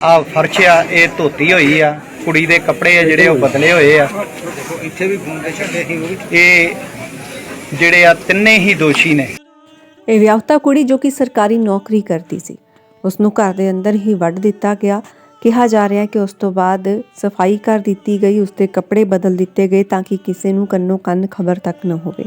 ਆ ਫਰਸ਼ ਆ ਇਹ ਧੋਤੀ ਹੋਈ ਆ ਕੁੜੀ ਦੇ ਕੱਪੜੇ ਆ ਜਿਹੜੇ ਉਹ ਬਦਲੇ ਹੋਏ ਆ। ਇੱਥੇ ਵੀ ਇਹ ਜਿਹੜੇ ਆ ਤਿੰਨੇ ਹੀ ਦੋਸ਼ੀ ਨੇ। ਇਹ ਵਿਆਹੁਤਾ ਕੁੜੀ ਜੋ ਕਿ ਸਰਕਾਰੀ ਨੌਕਰੀ ਕਰਦੀ ਸੀ। ਉਸ ਨੂੰ ਘਰ ਦੇ ਅੰਦਰ ਹੀ ਵੱਢ ਦਿੱਤਾ ਗਿਆ। ਕਿਹਾ ਜਾ ਰਿਹਾ ਹੈ ਕਿ ਉਸ ਤੋਂ ਬਾਅਦ ਸਫ਼ਾਈ ਕਰ ਦਿੱਤੀ ਗਈ ਉਸ ਦੇ ਕੱਪੜੇ ਬਦਲ ਦਿੱਤੇ ਗਏ ਤਾਂ ਕਿ ਕਿਸੇ ਨੂੰ ਕੰਨੋ ਕੰਨ ਖਬਰ ਤੱਕ ਨਾ ਹੋਵੇ।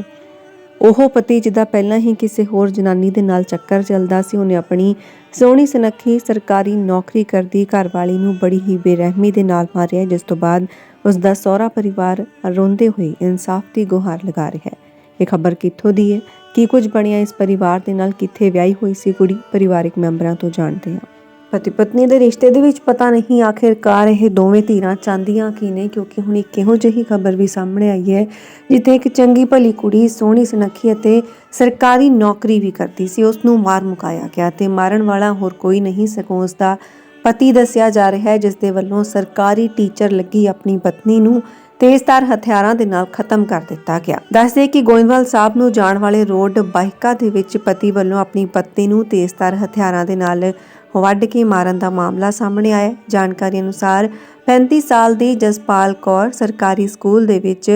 ਉਹ ਪਤੀ ਜਿਹਦਾ ਪਹਿਲਾਂ ਹੀ ਕਿਸੇ ਹੋਰ ਜਨਾਨੀ ਦੇ ਨਾਲ ਚੱਕਰ ਚੱਲਦਾ ਸੀ ਉਹਨੇ ਆਪਣੀ ਸੋਹਣੀ ਸੁਨੱਖੀ ਸਰਕਾਰੀ ਨੌਕਰੀ ਕਰਦੀ ਘਰਵਾਲੀ ਨੂੰ ਬੜੀ ਹੀ ਬੇਰਹਿਮੀ ਦੇ ਨਾਲ ਮਾਰਿਆ, ਜਿਸ ਤੋਂ ਬਾਅਦ ਉਸ ਦਾ ਸਹੁਰਾ ਪਰਿਵਾਰ ਰੋਂਦੇ ਹੋਏ ਇਨਸਾਫ ਦੀ ਗੁਹਾਰ ਲਗਾ ਰਿਹਾ ਹੈ। ਇਹ ਖਬਰ ਕਿੱਥੋਂ ਦੀ ਹੈ? ਕੀ ਕੁਝ ਬਣਿਆ ਇਸ ਪਰਿਵਾਰ ਦੇ ਨਾਲ? ਕਿੱਥੇ ਵਿਆਹੀ ਹੋਈ ਸੀ ਕੁੜੀ? ਪਰਿਵਾਰਿਕ ਮੈਂਬਰਾਂ ਤੋਂ ਜਾਣਦੇ ਹਾਂ। ਪਤੀ ਪਤਨੀ ਦੇ ਰਿਸ਼ਤੇ ਦੇ ਵਿੱਚ ਪਤਾ ਨਹੀਂ ਆਖਿਰਕਾਰ ਇਹ ਦੋਵੇਂ ਧੀਰਾਂ ਚਾਹੁੰਦੀਆਂ ਕੀ ਨੇ, ਕਿਉਂਕਿ ਹੁਣ ਇੱਕ ਇਹੋ ਜਿਹੀ ਖਬਰ ਵੀ ਸਾਹਮਣੇ ਆਈ ਹੈ, ਜਿੱਥੇ ਇੱਕ ਚੰਗੀ ਭਲੀ ਕੁੜੀ, ਸੋਹਣੀ ਸੁਨੱਖੀ ਅਤੇ ਸਰਕਾਰੀ ਨੌਕਰੀ ਵੀ ਕਰਦੀ ਸੀ। ਉਸ ਨੂੰ ਮਾਰ ਮੁਕਾਇਆ ਗਿਆ ਤੇ ਮਾਰਨ ਵਾਲਾ ਹੋਰ ਕੋਈ ਨਹੀਂ ਸਗੋਂ ਉਸ ਦਾ ਪਤੀ ਦੱਸਿਆ ਜਾ ਰਿਹਾ ਹੈ ਜਿਸ ਦੇ ਵੱਲੋਂ ਸਰਕਾਰੀ ਟੀਚਰ ਲੱਗੀ ਆਪਣੀ ਪਤਨੀ ਨੂੰ ਤੇਜ਼ਧਾਰ ਹਥਿਆਰਾਂ ਦੇ ਨਾਲ ਖਤਮ ਕਰ ਦਿੱਤਾ ਗਿਆ। ਦੱਸਦੇ ਕਿ ਗੋਇੰਦਵਾਲ ਸਾਹਿਬ ਨੂੰ ਜਾਣ ਵਾਲੇ ਰੋਡ ਬਾਈਕਾ ਦੇ ਵਿੱਚ ਪਤੀ ਵੱਲੋਂ ਆਪਣੀ ਪਤਨੀ ਨੂੰ ਤੇਜ਼ਧਾਰ ਹਥਿਆਰਾਂ ਦੇ ਨਾਲ ਵੱਢ ਕੇ ਮਾਰਨ ਦਾ ਮਾਮਲਾ ਸਾਹਮਣੇ ਆਇਆ। ਜਾਣਕਾਰੀ ਅਨੁਸਾਰ 35 ਸਾਲ ਦੀ ਜਸਪਾਲ ਕੌਰ ਸਰਕਾਰੀ ਸਕੂਲ ਦੇ ਵਿੱਚ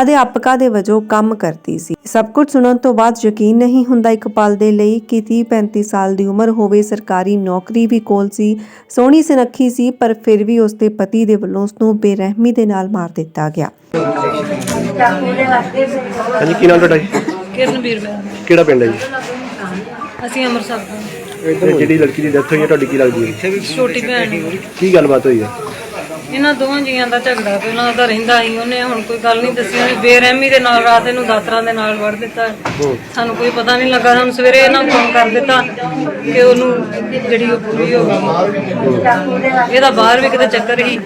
ਅਧਿਆਪਕਾ ਦੇ ਵਜੋਂ ਕੰਮ ਕਰਦੀ ਸੀ। ਸਭ ਕੁਝ ਸੁਣਨ ਤੋਂ ਬਾਅਦ ਯਕੀਨ ਨਹੀਂ ਹੁੰਦਾ ਇੱਕ ਪਲ ਦੇ ਲਈ ਕਿ 30 35 ਸਾਲ ਦੀ ਉਮਰ ਹੋਵੇ ਸਰਕਾਰੀ ਨੌਕਰੀ ਵੀ ਕੋਲ ਸੀ ਸੋਹਣੀ ਸੁਨੱਖੀ ਸੀ ਪਰ ਫਿਰ ਵੀ ਉਸ ਦੇ ਪਤੀ ਦੇ ਵੱਲੋਂ ਉਸ ਨੂੰ ਬੇਰਹਿਮੀ ਦੇ ਨਾਲ ਮਾਰ ਦਿੱਤਾ ਗਿਆ। ਹਾਂਜੀ ਕੀ ਨਾਮ ਤੁਹਾਡਾ ਜੀ? ਕਿਰਨਵੀਰ ਬੈਨ ਕਿਹੜਾ ਪਿੰਡ ਹੈ ਜੀ? ਅਸੀਂ ਅੰਮ੍ਰਿਤਸਰ ਤੋਂ। ਤੇ ਜਿਹੜੀ ਲੜਕੀ ਦੀ ਡੈਥ ਹੋਈ ਹੈ ਤੁਹਾਡੀ ਕੀ ਲੱਗਦੀ ਹੈ? ਛੋਟੀ ਭੈਣ ਕੀ ਗੱਲਬਾਤ ਹੋਈ ਹੈ? ਇਹਨਾਂ ਦੋਵਾਂ ਜੀਆਂ ਦਾ ਝਗੜਾ ਪਹਿਲਾਂ ਦਾ ਰਹਿੰਦਾ ਸੀ ਉਹਨੇ ਹੁਣ ਕੋਈ ਗੱਲ ਨਹੀਂ ਦੱਸੀ ਉਹਨੇ ਬੇਰਹਿਮੀ ਦੇ ਨਾਲ ਰਾਤ ਇਹਨੂੰ ਦਾਤਰਾਂ ਦੇ ਨਾਲ ਵੜ ਦਿੱਤਾ। ਸਾਨੂੰ ਕੋਈ ਪਤਾ ਨਹੀਂ ਲੱਗਾ ਸਾਨੂੰ ਸਵੇਰੇ ਇਹਨਾਂ ਨੂੰ ਫੋਨ ਕਰ ਦਿੱਤਾ ਕਿ ਉਹਨੂੰ ਜਿਹੜੀ ਉਹ ਪੂਰੀ ਹੋ ਗਈ। ਇਹਦਾ ਬਾਹਰ ਵੀ ਕਿਤੇ ਚੱਕਰ ਹੀ।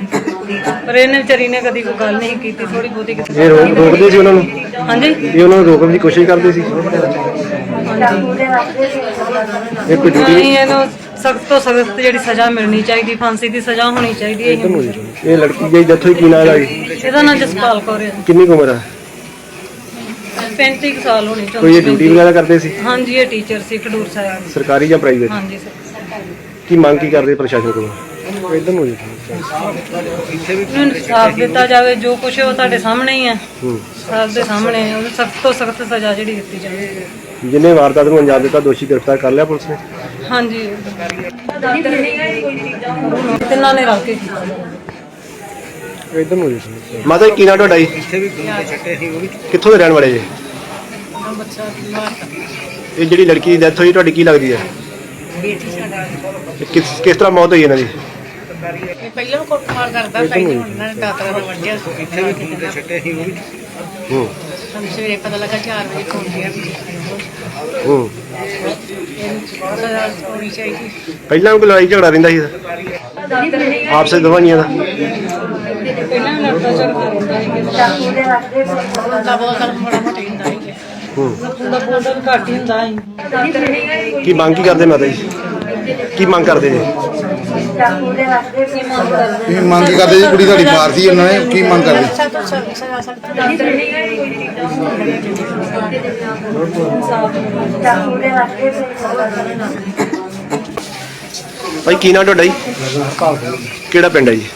ਪਰ ਇਹਨੇ ਵਿਚਾਰੀ ਨੇ ਕਦੀ ਕੋਈ ਗੱਲ ਨਹੀਂ ਕੀਤੀ ਥੋੜੀ ਬਹੁਤੀ ਕੀਤੀ ਇਹ ਰੋਕ ਰੋਕਦੇ ਸੀ ਉਹਨਾਂ ਨੂੰ? ਹਾਂਜੀ? ਇਹ ਉਹਨਾਂ ਨੂੰ ਰੋਕਣ ਦੀ ਕੋਸ਼ਿਸ਼ ਕਰਦੇ ਸੀ? ਇਹ ਕੋਈ ਡਿਊਟੀ? ਨਹੀਂ ਇਹਨੂੰ ਸਖਤ ਤੋਂ ਸਖਤ ਜਿਹੜੀ ਸਜ਼ਾ ਮਿਲਣੀ ਚਾਹੀਦੀ ਫਾਂਸੀ ਦੀ ਸਜ਼ਾ ਹੋਣੀ ਚਾਹੀਦੀ ਹੈ ਇਹ ਲੜਕੀ ਦੀ ਡੈਥ ਹੋਈ ਕੀ ਹੈ ਜੀ? ਇਹਦਾ ਨਾਂ ਜਸਪਾਲ ਕੌਰ ਹੈ। ਕਿੰਨੀ ਕੁ ਉਮਰ ਹੈ 35 ਕੁ ਸਾਲ ਹੋਣੀ ਕੋਈ ਇਹ ਡਿਊਟੀ ਵਗੈਰਾ ਕਰਦੇ ਸੀ? ਹਾਂਜੀ ਇਹ ਟੀਚਰ ਸੀ ਖਡੂਰ ਸਾਹਿਬ। ਸਰਕਾਰੀ ਜਾਂ ਪ੍ਰਾਈਵੇਟ ਹਾਂਜੀ ਸਰ। ਕੀ ਮੰਗ ਕੀ ਕਰਦੇ ਪ੍ਰਸ਼ਾਸਨ ਕੋਲੋਂ? ਇਧਰ ਨੂੰ ਜੀ ਇਹਨੂੰ ਇਨਸਾਫ ਦਿੱਤਾ ਜਾਵੇ ਜੋ ਕੁਝ ਉਹ ਤੁਹਾਡੇ ਸਾਹਮਣੇ ਹੀ ਹੈ। ਹੂੰ। ਸਭ ਦੇ ਸਾਹਮਣੇ ਹੈ। ਉਹਨੂੰ ਸਖਤ ਤੋਂ ਸਖਤ ਸਜ਼ਾ ਜਿਹੜੀ ਦਿੱਤੀ ਜਾਵੇ। ਜਿੰਨੇ ਵਾਰਦਾਤ ਨੂੰ ਅੰਜਾਮ ਦਿੱਤਾ ਦੋਸ਼ੀ ਗ੍ਰਿਫਤਾਰ ਕਰ ਲਿਆ ਪੁਲਿਸ ਨੇ? ਹਾਂਜੀ। ਤਿੰਨਾਂ ਨੇ ਰਲ ਕੇ ਕੀਤਾ। ਇਧਰ ਨੂੰ ਜੀ ਮਾਤਾ ਜੀ ਕੀ ਨਾਮ ਤੁਹਾਡਾ ਜੀ? ਕਿੱਥੋਂ ਦੇ ਰਹਿਣ ਵਾਲੇ ਜੀ? ਇਹ ਜਿਹੜੀ ਲੜਕੀ ਦੀ ਡੈਥ ਹੋਈ ਤੁਹਾਡੀ ਕੀ ਲੱਗਦੀ ਹੈ? ਇਹ ਕਿਸ ਕਿਸ ਤਰ੍ਹਾਂ ਮੌਤ ਹੋਈ ਇਹਨਾਂ ਦੀ? ਇਹ ਪਹਿਲਾਂ ਕੁੱਟਮਾਰ ਕਰਦਾ ਤਾਂ ਇਹਨਾਂ ਨੇ ਦਾਤਰਾ ਨਾਲ ਵੱਢਿਆ ਇੱਥੇ ਵੀ ਫੋਨ ਤੇ ਛੱਡੇ ਸੀ ਉਹ ਵੀ। ਹੂੰ। ਸਾਨੂੰ ਸਵੇਰੇ ਪਤਾ ਲੱਗਾ 4 ਵਜੇ ਫੋਨ ਗਿਆ ਵੀ ਹੂੰ। ਇਹਨੂੰ ਸਜ਼ਾ ਹੋਣੀ ਚਾਹੀਦੀ। ਪਹਿਲਾਂ ਵੀ ਕੋਈ ਲੜਾਈ ਝਗੜਾ ਰਹਿੰਦਾ ਸੀ ਆਪਸੇ ਦੋਵਾਂ ਜੀਆਂ ਦਾ। ਪਹਿਲਾਂ ਲੜਦਾ ਝਗੜਾ ਰਹਿੰਦਾ ਸੀ। ਕੀ ਮੰਗ ਕੀ ਕਰਦੇ ਮਾਤਾ ਜੀ? ਕੀ ਮੰਗ ਕਰਦੇ ਜੀ? ਕੀ ਮੰਗ ਕੀ ਕਰਦੇ ਜੀ? ਕੁੜੀ ਤੁਹਾਡੀ ਮਾਰਦੀ ਉਹਨਾਂ ਨੇ। ਕੀ ਮੰਗ ਕਰਦੇ? ਭਾਈ ਕੀ ਨਾਮ ਤੁਹਾਡਾ ਜੀ? ਕਿਹੜਾ ਪਿੰਡ ਹੈ ਜੀ?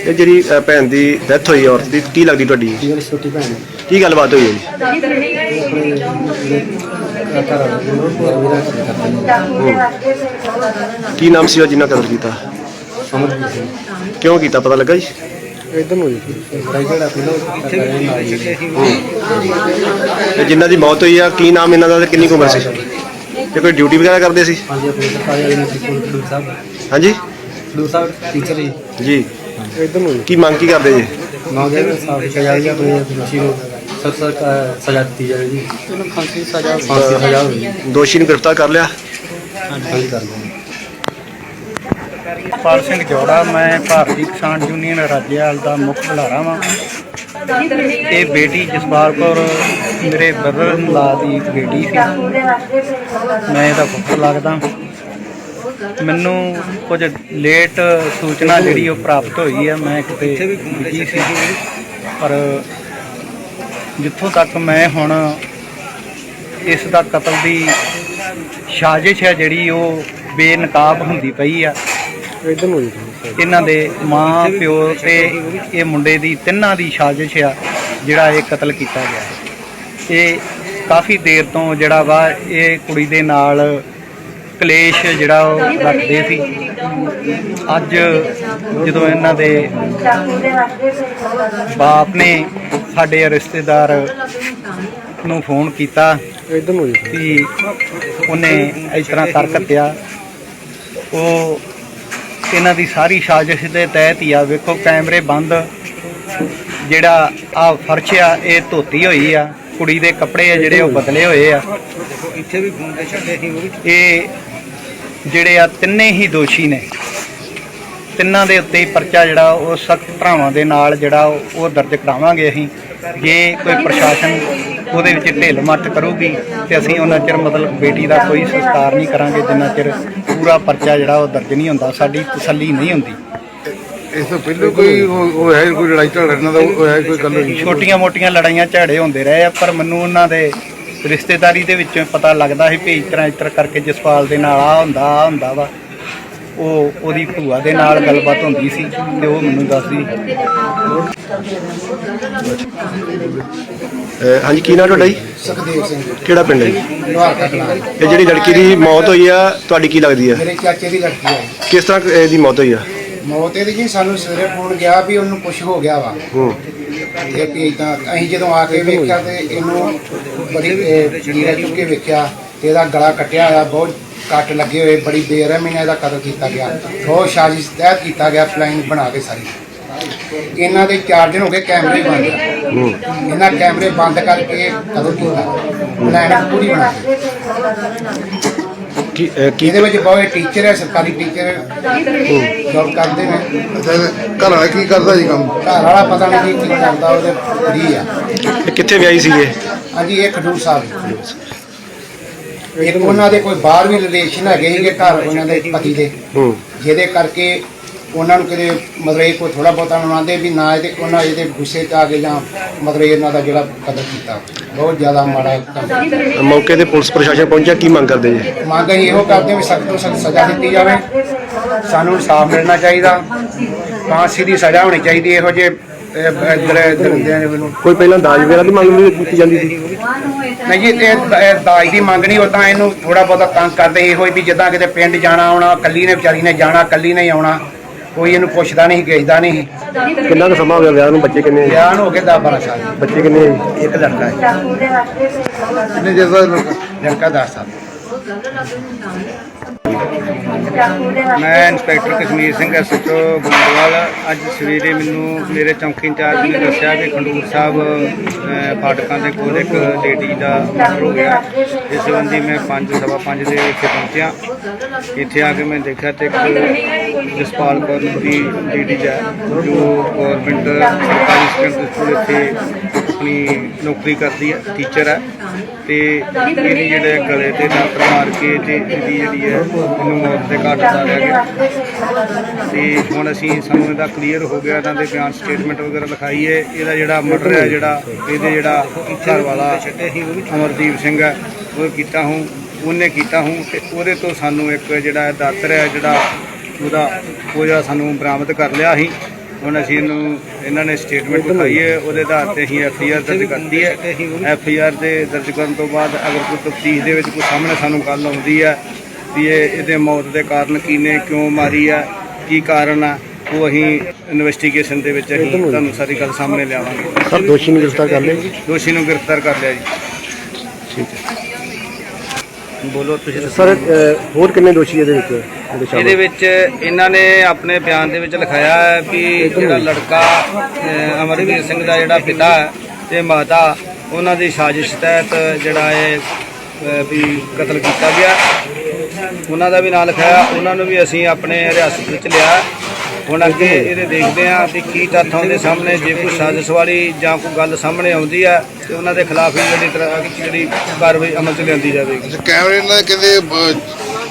ਇਹ ਜਿਹੜੀ ਅ, ਭੈਣ ਦੀ ਡੈਥ ਹੋਈ ਔਰਤ ਦੀ ਕੀ ਲੱਗਦੀ ਤੁਹਾਡੀ? ਮੇਰੀ ਛੋਟੀ ਭੈਣ ਹੈ? ਕੀ ਗੱਲਬਾਤ ਹੋਈ ਹੈ ਜੀ? ਕੀ ਨਾਮ ਸੀ ਉਹ ਜਿੰਨਾ ਕਤਲ ਕੀਤਾ ਅਮਰਜੀਤ ਸਿੰਘ ਕਿਉਂ ਕੀਤਾ ਪਤਾ ਲੱਗਾ ਜੀ? ਇਧਰ ਨੂੰ ਜੀ। ਸੀ ਤੇ ਜਿਨ੍ਹਾਂ ਦੀ ਮੌਤ ਹੋਈ ਆ ਕੀ ਨਾਮ ਇਹਨਾਂ ਦਾ ਤੇ ਕਿੰਨੀ ਕੁ ਉਮਰ ਸੀ? ਤੇ ਕੋਈ ਡਿਊਟੀ ਵਗੈਰਾ ਕਰਦੇ ਸੀ? ਹਾਂਜੀ ਖਡੂਰ ਸਾਹਿਬ। ਟੀਚਰ ਹੀ ਜੀ। ਇਧਰ ਨੂੰ ਕੀ ਮੰਗ ਕੀ ਕਰਦੇ ਜੀ? ਮੰਗਦੇ ਨੇ ਸਾਫ਼ ਦੀ ਆਪਣੇ ਦੋਸ਼ੀ ਨੂੰ ਸਖਤ ਸਖਤ ਸਜ਼ਾ ਦਿੱਤੀ ਜਾਵੇ ਜੀ। ਉਹਨੂੰ ਫਾਂਸੀ ਸਜ਼ਾ ਫਾਂਸੀ ਸਜ਼ਾ ਹੋਵੇ ਜੀ ਦੋਸ਼ੀ ਨੂੰ ਗ੍ਰਿਫਤਾਰ ਕਰ ਲਿਆ। ਹਾਂਜੀ ਕਰ ਦਿੰਦੇ ਪਾਲ ਸਿੰਘ ਜੋੜਾ ਮੈਂ ਭਾਰਤੀ ਕਿਸਾਨ ਯੂਨੀਅਨ ਰਾਜੇਵਾਲ ਦਾ ਮੁੱਖ ਬੁਲਾਰਾ ਵਾਂ। ਇਹ ਬੇਟੀ ਜਸਪਾਲ ਕੌਰ ਮੇਰੇ ਬ੍ਰਦਰ ਲਾ ਦੀ ਇੱਕ ਬੇਟੀ ਸੀ। ਮੈਂ ਇਹਦਾ ਪੁੱਤਰ ਲੱਗਦਾ। ਮੈਨੂੰ ਕੁਝ ਲੇਟ ਸੂਚਨਾ ਜਿਹੜੀ ਉਹ ਪ੍ਰਾਪਤ ਹੋਈ ਆ ਮੈਂ ਕਿਤੇ ਬਿਜ਼ੀ ਸੀ। ਪਰ ਜਿੱਥੋਂ ਤੱਕ ਮੈਂ ਹੁਣ ਇਸ ਦਾ ਕਤਲ ਦੀ ਸਾਜ਼ਿਸ਼ ਹੈ ਜਿਹੜੀ ਉਹ ਬੇਨਕਾਬ ਹੁੰਦੀ ਪਈ ਆ। ਇਹਨਾਂ ਦੇ ਮਾਂ ਪਿਓ ਤੇ ਇਹ ਮੁੰਡੇ ਦੀ ਤਿੰਨਾਂ ਦੀ ਸਾਜ਼ਿਸ਼ ਆ ਜਿਹੜਾ ਇਹ ਕਤਲ ਕੀਤਾ ਗਿਆ ਹੈ। ਇਹ ਕਾਫੀ ਦੇਰ ਤੋਂ ਜਿਹੜਾ ਵਾ ਇਹ ਕੁੜੀ ਦੇ ਨਾਲ ਕਲੇਸ਼ ਜਿਹੜਾ ਉਹ ਰੱਖਦੇ ਸੀ। ਅੱਜ ਜਦੋਂ ਇਹਨਾਂ ਦੇ ਬਾਪ ਨੇ ਸਾਡੇ ਰਿਸ਼ਤੇਦਾਰ ਨੂੰ ਫੋਨ ਕੀਤਾ ਇਧਰ ਨੂੰ ਜੀ। ਕਿ ਉਹਨੇ ਇਸ ਤਰ੍ਹਾਂ ਕਰ ਕੱਟਿਆ। ਉਹ ਇਹਨਾਂ ਦੀ ਸਾਰੀ ਸਾਜ਼ਿਸ਼ ਦੇ ਤਹਿਤ ਹੀ ਆ ਵੇਖੋ ਕੈਮਰੇ ਬੰਦ ਜਿਹੜਾ ਆ ਫਰਸ਼ ਆ ਇਹ ਧੋਤੀ ਹੋਈ ਆ। ਕੁੜੀ ਦੇ ਕੱਪੜੇ ਆ ਜਿਹੜੇ ਉਹ ਬਦਲੇ ਹੋਏ ਆ। ਦੇਖੋ ਇੱਥੇ ਵੀ ਖੂਨ ਦੇ ਛੱਟੇ ਸੀ ਉਹ ਵੀ ਇਹ ਜਿਹੜੇ ਆ ਤਿੰਨੇ ਹੀ ਦੋਸ਼ੀ ਨੇ। ਤਿੰਨਾਂ ਦੇ ਉੱਤੇ ਹੀ ਪਰਚਾ ਜਿਹੜਾ ਉਹ ਸਖਤ ਧਾਰਾਵਾਂ ਦੇ ਨਾਲ ਜਿਹੜਾ ਉਹ ਦਰਜ ਕਰਾਵਾਂਗੇ ਅਸੀਂ। ਜੇ ਕੋਈ ਪ੍ਰਸ਼ਾਸਨ ਉਹਦੇ ਵਿੱਚ ਢਿੱਲ ਮੱਠ ਕਰੂਗੀ ਤੇ ਅਸੀਂ ਉਹਨਾਂ ਚਿਰ ਮਤਲਬ ਬੇਟੀ ਦਾ ਕੋਈ ਸੰਸਕਾਰ ਨਹੀਂ ਕਰਾਂਗੇ ਜਿੰਨਾ ਚਿਰ ਪੂਰਾ ਪਰਚਾ ਜਿਹੜਾ ਉਹ ਦਰਜ ਨਹੀਂ ਹੁੰਦਾ ਸਾਡੀ ਤਸੱਲੀ ਨਹੀਂ ਹੁੰਦੀ। ਇਸ ਤੋਂ ਪਹਿਲਾਂ ਕੋਈ ਉਹ ਹੈ ਕੋਈ ਲੜਾਈ ਝਗੜਾ ਇਹਨਾਂ ਦਾ ਉਹ ਹੈ ਕੋਈ ਗੱਲ ਹੋਈ? ਛੋਟੀਆਂ ਮੋਟੀਆਂ ਲੜਾਈਆਂ ਝਗੜੇ ਹੁੰਦੇ ਰਹੇ ਆ ਪਰ ਮੈਨੂੰ ਉਹਨਾਂ ਦੇ ਰਿਸ਼ਤੇਦਾਰੀ ਦੇ ਵਿੱਚ ਪਤਾ ਲੱਗਦਾ ਸੀ ਵੀ ਇਸ ਤਰ੍ਹਾਂ ਇਸ ਤਰ੍ਹਾਂ ਕਰਕੇ ਜਸਪਾਲ ਦੇ ਨਾਲ ਆ ਹੁੰਦਾ ਆ ਹੁੰਦਾ ਵਾ। ਉਹ ਉਹਦੀ ਭੂਆ ਦੇ ਨਾਲ ਗੱਲਬਾਤ ਹੁੰਦੀ ਸੀ ਤੇ ਉਹ ਮੈਨੂੰ ਦੱਸਦੀ। ਅਹ ਹਾਂਜੀ ਕੀ ਨਾਮ ਤੁਹਾਡਾ ਜੀ? ਸੁਖਦੇਵ ਸਿੰਘ ਕਿਹੜਾ ਪਿੰਡ ਹੈ ਜੀ? ਲੋਹਾਰ ਇਹ ਜਿਹੜੀ ਲੜਕੀ ਦੀ ਮੌਤ ਹੋਈ ਆ ਤੁਹਾਡੀ ਕੀ ਲੱਗਦੀ ਆ? ਮੇਰੇ ਚਾਚੇ ਦੀ ਲੜਕੀ ਹੈ ਕਿਸ ਤਰ੍ਹਾਂ ਇਹਦੀ ਮੌਤ ਹੋਈ ਆ? ਮੌਤ ਇਹਦੀ ਜੀ ਸਾਨੂੰ ਸਵੇਰੇ ਫੋਨ ਗਿਆ ਵੀ ਉਹਨੂੰ ਕੁਝ ਹੋ ਗਿਆ ਵਾ। ਹੂੰ। ਇਹ ਵੀ ਤਾਂ ਅਸੀਂ ਜਦੋਂ ਆ ਕੇ ਵੇਖਿਆ ਤੇ ਇਹਨੂੰ ਬੜੀ ਜੀਰਾ ਚੁੱਕ ਕੇ ਵੇਖਿਆ ਤੇ ਇਹਦਾ ਗਲਾ ਕੱਟਿਆ ਹੋਇਆ ਬਹੁਤ ਕੱਟ ਲੱਗੇ ਹੋਏ ਬੜੀ ਬੇਰਹਿਮੀ ਨਾਲ ਇਹਦਾ ਕਤਲ ਕੀਤਾ ਗਿਆ। ਬਹੁਤ ਸਾਜ਼ਿਸ਼ ਤਹਿਤ ਕੀਤਾ ਗਿਆ ਪਲਾਨ ਬਣਾ ਕੇ ਸਾਰੀ। ਇਹਨਾਂ ਦੇ 4 ਦਿਨ ਹੋ ਗਏ ਕੈਮਰੇ ਬੰਦ। ਇਹਨਾਂ ਕੈਮਰੇ ਬੰਦ ਕਰਕੇ ਕਤਲ ਕੀਤਾ? ਪਲਾਨ ਪੂਰੀ ਬਣਾ ਕੇ ਕੀ ਇਹਦੇ ਵਿੱਚ ਬਹੁਤ ਟੀਚਰ ਹੈ ਸਰਕਾਰੀ ਟੀਚਰ ਜੋਬ ਕਰਦੇ ਨੇ। ਘਰ ਵਾਲਾ ਕੀ ਕਰਦਾ ਜੀ ਕੰਮ? ਘਰ ਵਾਲਾ ਪਤਾ ਨਹੀਂ ਕੀ ਕਰਦਾ ਉਹਦੇ ਫਰੀ ਆ। ਕਿੱਥੇ ਵਿਆਹੀ ਸੀ ਇਹ? ਹਾਂਜੀ ਇਹ ਖਡੂਰ ਸਾਹਿਬ। ਇੱਕ ਉਹਨਾਂ ਦੇ ਕੋਈ ਬਾਹਰ ਵੀ ਰਿਲੇਸ਼ਨ ਹੈਗੇ ਸੀਗੇ ਘਰ ਉਹਨਾਂ ਦੇ ਪਤੀ ਦੇ। ਹੂੰ। ਜਿਹਦੇ ਕਰਕੇ ਉਹਨਾਂ ਨੂੰ ਕਿਤੇ ਮਤਲਬ ਇਹ ਕੋਈ ਥੋੜਾ ਬਹੁਤਾ ਮਨਾਉਂਦੇ ਵੀ ਨਾ ਇਹਦੇ ਉਹਨਾਂ ਇਹਦੇ ਗੁੱਸੇ 'ਚ ਆ ਕੇ ਜਾਂ ਮਤਲਬ ਇਹਨਾਂ ਦਾ ਜਿਹੜਾ ਕਦਰ ਕੀਤਾ। ਬਹੁਤ ਜ਼ਿਆਦਾ ਮਾੜਾ ਕੰਮ ਮੌਕੇ ਤੇ ਪੁਲਿਸ ਪ੍ਰਸ਼ਾਸਨ ਪਹੁੰਚਿਆ ਕੀ ਮੰਗ ਕਰਦੇ ਜੀ? ਮੰਗ ਅਸੀਂ ਇਹੋ ਕਰਦੇ ਵੀ ਸਖਤ ਤੋਂ ਸਖਤ ਸਜ਼ਾ ਦਿੱਤੀ ਜਾਵੇ। ਸਾਨੂੰ ਇਨਸਾਫ ਮਿਲਣਾ ਚਾਹੀਦਾ। ਫਾਂਸੀ ਦੀ ਸਜ਼ਾ ਹੋਣੀ ਚਾਹੀਦੀ ਇਹੋ ਜਿਹੇ ਇੱਧਰ ਕੋਈ ਪਹਿਲਾਂ ਦਾਜ ਵਗੈਰਾ ਦੀ ਮੰਗ ਵੀ ਕੀਤੀ ਜਾਂਦੀ ਸੀ? ਨਹੀਂ ਜੀ ਇਹ ਇਹ ਦਾਜ ਦੀ ਮੰਗ ਨਹੀਂ ਉਦਾਂ ਇਹਨੂੰ ਥੋੜਾ ਬਹੁਤਾ ਤੰਗ ਕਰਦੇ ਇਹੋ ਹੀ ਵੀ ਜਿੱਦਾਂ ਕਿਤੇ ਪਿੰਡ ਜਾਣਾ ਆਉਣਾ ਕੱਲੀ ਨੇ ਵਿਚਾਰੀ ਨੇ ਜਾਣਾ ਕੱਲੀ ਨੇ ਹੀ ਆਉਣਾ। ਕੋਈ ਇਹਨੂੰ ਪੁੱਛਦਾ ਨਹੀਂ ਗੇਜਦਾ ਨਹੀਂ। ਕਿੰਨਾ ਕੁ ਸਮਾਂ ਹੋ ਗਿਆ ਵਿਆਹ ਨੂੰ? ਬੱਚੇ ਕਿੰਨੇ? ਆ? ਵਿਆਹ ਨੂੰ ਹੋ ਕੇ 10 12 ਸਾਲ। ਬੱਚੇ ਕਿੰਨੇ ਆ ਜੀ? ਇੱਕ ਲੜਕਾ ਹੈ। ਕਿੰਨੇ ਚਿਰ ਦਾ ਲੜਕਾ? ਲੜਕਾ 10 ਸਾਲ। ਮੈਂ ਇੰਸਪੈਕਟਰ ਕਸ਼ਮੀਰ ਸਿੰਘ ਐਸਐਚਓ ਗੁੰਦਵਾਲ ਅੱਜ ਸਵੇਰੇ ਮੈਨੂੰ ਮੇਰੇ ਚੌਂਕੀ ਇੰਚਾਰਜ ਨੇ ਦੱਸਿਆ ਕਿ ਖੰਡੂਰ ਸਾਹਿਬ ਫਾਟਕਾਂ ਦੇ ਕੋਲ ਇੱਕ ਲੇਡੀ ਦਾ ਮਰਡਰ ਹੋ ਗਿਆ। ਇਸ ਸੰਬੰਧੀ ਮੈਂ 5 ਸਵਾ 5 ਦੇ ਇੱਥੇ ਪਹੁੰਚਿਆ। ਇੱਥੇ ਆ ਕੇ ਮੈਂ ਦੇਖਿਆ ਤੇ ਇੱਕ ਜਸਪਾਲ ਕੌਰ ਦੀ ਲੇਡੀ ਹੈ, ਜੋ ਗਵਰਨਮੈਂਟ ਸਰਕਾਰੀ ਸੈਕੰਡਰੀ ਸਕੂਲ ਇੱਥੇ ਆਪਣੀ ਨੌਕਰੀ ਕਰਦੀ ਹੈ, ਟੀਚਰ ਹੈ। ਤੇ ਇਹਦੀ ਜਿਹੜੇ ਗਲੇ ਤੇ ਡਾਕਟਰ ਮਾਰ ਕੇ ਤੇ ਇਹਦੀ ਜਿਹੜੀ ਹੈ ਇਹਨੂੰ ਮੌਤ ਦੇ ਘਾਟ ਉਤਾਰਿਆ ਗਿਆ। ਤੇ ਹੁਣ ਅਸੀਂ ਸਾਨੂੰ ਇਹਦਾ ਕਲੀਅਰ ਹੋ ਗਿਆ, ਇਹਨਾਂ ਦੇ ਬਿਆਨ ਸਟੇਟਮੈਂਟ ਵਗੈਰਾ ਲਿਖਾਈ ਹੈ। ਇਹਦਾ ਜਿਹੜਾ ਮਰਡਰ ਹੈ, ਜਿਹੜਾ ਇਹਦੇ ਜਿਹੜਾ ਘਰ ਵਾਲਾ ਅਮਰਦੀਪ ਸਿੰਘ ਹੈ, ਉਹ ਕੀਤਾ ਹੂੰ, ਉਹਨੇ ਕੀਤਾ ਹੂੰ ਤੇ ਉਹਦੇ ਤੋਂ ਸਾਨੂੰ ਇੱਕ ਜਿਹੜਾ ਦਾਤਰ ਹੈ, ਜਿਹੜਾ ਉਹਦਾ ਉਹ ਜਿਹੜਾ ਸਾਨੂੰ ਬਰਾਮਦ ਕਰ ਲਿਆ ਸੀ। ਹੁਣ ਅਸੀਂ ਇਹਨੂੰ ਇਹਨਾਂ ਨੇ ਸਟੇਟਮੈਂਟ ਲਿਖਾਈ ਹੈ ਉਹਦੇ ਆਧਾਰ ਤੇ ਅਸੀਂ ਐਫ ਆਈ ਆਰ ਦਰਜ ਕਰਤੀ ਹੈ। ਐਫ ਆਈ ਆਰ ਦੇ ਦਰਜ ਕਰਨ ਤੋਂ ਬਾਅਦ ਅਗਰ ਕੋਈ ਤਫਤੀਸ਼ ਦੇ ਵਿੱਚ ਕੋਈ ਸਾਹਮਣੇ ਸਾਨੂੰ ਗੱਲ ਆਉਂਦੀ ਹੈ ਵੀ ਇਹ ਇਹਦੇ ਮੌਤ ਦੇ ਕਾਰਨ ਕੀ ਨੇ ਕਿਉਂ ਮਾਰੀ ਆ ਕੀ ਕਾਰਨ ਆ ਉਹ ਅਸੀਂ ਇਨਵੈਸਟੀਗੇਸ਼ਨ ਦੇ ਵਿੱਚ ਅਸੀਂ ਤੁਹਾਨੂੰ ਸਾਰੀ ਗੱਲ ਸਾਹਮਣੇ ਲਿਆਵਾਂਗੇ। ਸਰ ਦੋਸ਼ੀ ਨੂੰ ਗ੍ਰਿਫਤਾਰ ਕਰ ਲਿਆ ਜੀ? ਦੋਸ਼ੀ ਨੂੰ ਗ੍ਰਿਫਤਾਰ ਕਰ ਲਿਆ ਜੀ। ਬੋਲੋ ਤੁਸੀਂ ਸਰ ਅਹ, ਹੋਰ ਕਿੰਨੇ ਦੋਸ਼ੀ ਇਹਦੇ ਵਿੱਚ ਜਿਹੜੇ ਸ਼ਾਮਲ? ਇਹਦੇ ਵਿੱਚ ਇਹਨਾਂ ਨੇ ਆਪਣੇ ਬਿਆਨ ਦੇ ਵਿੱਚ ਲਿਖਾਇਆ ਹੈ ਵੀ ਜਿਹੜਾ ਲੜਕਾ ਅਹ, ਅਮਰਵੀਰ ਸਿੰਘ ਦਾ ਜਿਹੜਾ ਪਿਤਾ ਹੈ ਤੇ ਮਾਤਾ ਉਹਨਾਂ ਦੀ ਸਾਜ਼ਿਸ਼ ਤਹਿਤ ਜਿਹੜਾ ਇਹ ਅਹ, ਵੀ ਕਤਲ ਕੀਤਾ ਗਿਆ। ਉਹਨਾਂ ਦਾ ਵੀ ਨਾਂ ਲਿਖਾਇਆ ਉਹਨਾਂ ਨੂੰ ਵੀ ਅਸੀਂ ਆਪਣੇ ਰਿਆਸਤ ਵਿੱਚ ਲਿਆ। ਹੁਣ ਅੱਗੇ ਇਹਦੇ ਦੇਖਦੇ ਹਾਂ ਕਿ ਕੀ ਤੱਥ ਆਉਂਦੇ ਸਾਹਮਣੇ। ਜੇ ਕੋਈ ਸਾਜ਼ਿਸ਼ ਵਾਲੀ ਜਾਂ ਕੋਈ ਗੱਲ ਸਾਹਮਣੇ ਆਉਂਦੀ ਆ, ਤੇ ਉਹਨਾਂ ਦੇ ਖਿਲਾਫ ਜਿਹੜੀ ਤਰ੍ਹਾਂ ਜਿਹੜੀ ਕਾਰਵਾਈ ਅਮਲ ਚ ਲਿਆਂਦੀ ਜਾਵੇਗੀ। ਕੈਮਰੇ ਨਾਲ ਕਹਿੰਦੇ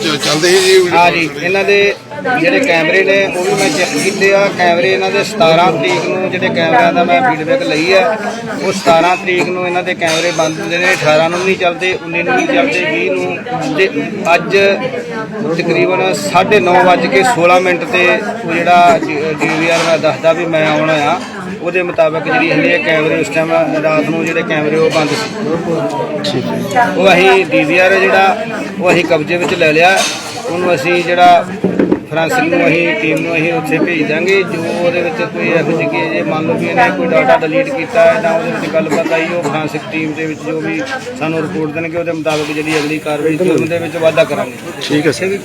ਅਹ, ਚੱਲਦੇ ਸੀ ਜੀ ਹਾਂ ਜੀ ਇਹਨਾਂ ਦੇ ਜਿਹੜੇ ਕੈਮਰੇ ਨੇ ਉਹ ਵੀ ਮੈਂ ਚੈੱਕ ਕੀਤੇ ਆ। ਕੈਮਰੇ ਇਹਨਾਂ ਦੇ 17 ਤਰੀਕ ਨੂੰ ਜਿਹੜੇ ਕੈਮਰਿਆਂ ਦਾ ਮੈਂ ਫੀਡਬੈਕ ਲਈ ਆ ਉਹ 17 ਤਰੀਕ ਨੂੰ ਇਹਨਾਂ ਦੇ ਕੈਮਰੇ ਬੰਦ ਹੁੰਦੇ ਨੇ 18 ਨੂੰ ਨਹੀਂ ਚੱਲਦੇ 19 ਨੂੰ ਨਹੀਂ ਚੱਲਦੇ 20 ਨੂੰ। ਤੇ ਅੱਜ ਤਕਰੀਬਨ 9:30 ਵੱਜ ਕੇ 16 ਮਿੰਟ ਤੇ ਉਹ ਜਿਹੜਾ ਡੀਵੀਆਰ ਮੈਂ ਦੱਸਦਾ ਵੀ ਮੈਂ ਆਉਣਾ ਆ ਉਹਦੇ ਮੁਤਾਬਕ ਜਿਹੜੀ ਹਲੇ ਕੈਮਰੇ ਉਸ ਟਾਈਮ ਰਾਤ ਨੂੰ ਜਿਹੜੇ ਕੈਮਰੇ ਉਹ ਬੰਦ ਸੀ। ਉਹ ਅਸੀਂ ਡੀਵੀਆਰ ਜਿਹੜਾ ਉਹ ਅਸੀਂ ਕਬਜ਼ੇ ਵਿੱਚ ਲੈ ਲਿਆ। ਉਹਨੂੰ ਅਸੀਂ ਜਿਹੜਾ ਫਰਾਂਸਿਕ ਨੂੰ ਅਸੀਂ ਟੀਮ ਨੂੰ ਅਸੀਂ ਉੱਥੇ ਭੇਜ ਦਾਂਗੇ। ਜੋ ਉਹਦੇ ਵਿੱਚ ਕੋਈ ਇਹੋ ਜਿਹੀ ਕਿ ਜੇ ਮੰਨ ਲਓ ਵੀ ਇਹਨੇ ਕੋਈ ਡਾਟਾ ਡਿਲੀਟ ਕੀਤਾ ਹੈ ਜਾਂ ਉਹਦੇ ਵਿੱਚ ਗੱਲਬਾਤ ਆਈ ਉਹ ਫਰਾਂਸਿਕ ਟੀਮ ਦੇ ਵਿੱਚ ਜੋ ਵੀ ਸਾਨੂੰ ਰਿਪੋਰਟ ਦੇਣਗੇ ਉਹਦੇ ਮੁਤਾਬਕ ਜਿਹੜੀ ਅਗਲੀ ਕਾਰਵਾਈ ਜੁਰਮ ਦੇ ਵਿੱਚ ਵਾਧਾ ਕਰਾਂਗੇ। ਠੀਕ ਹੈ ਸਰ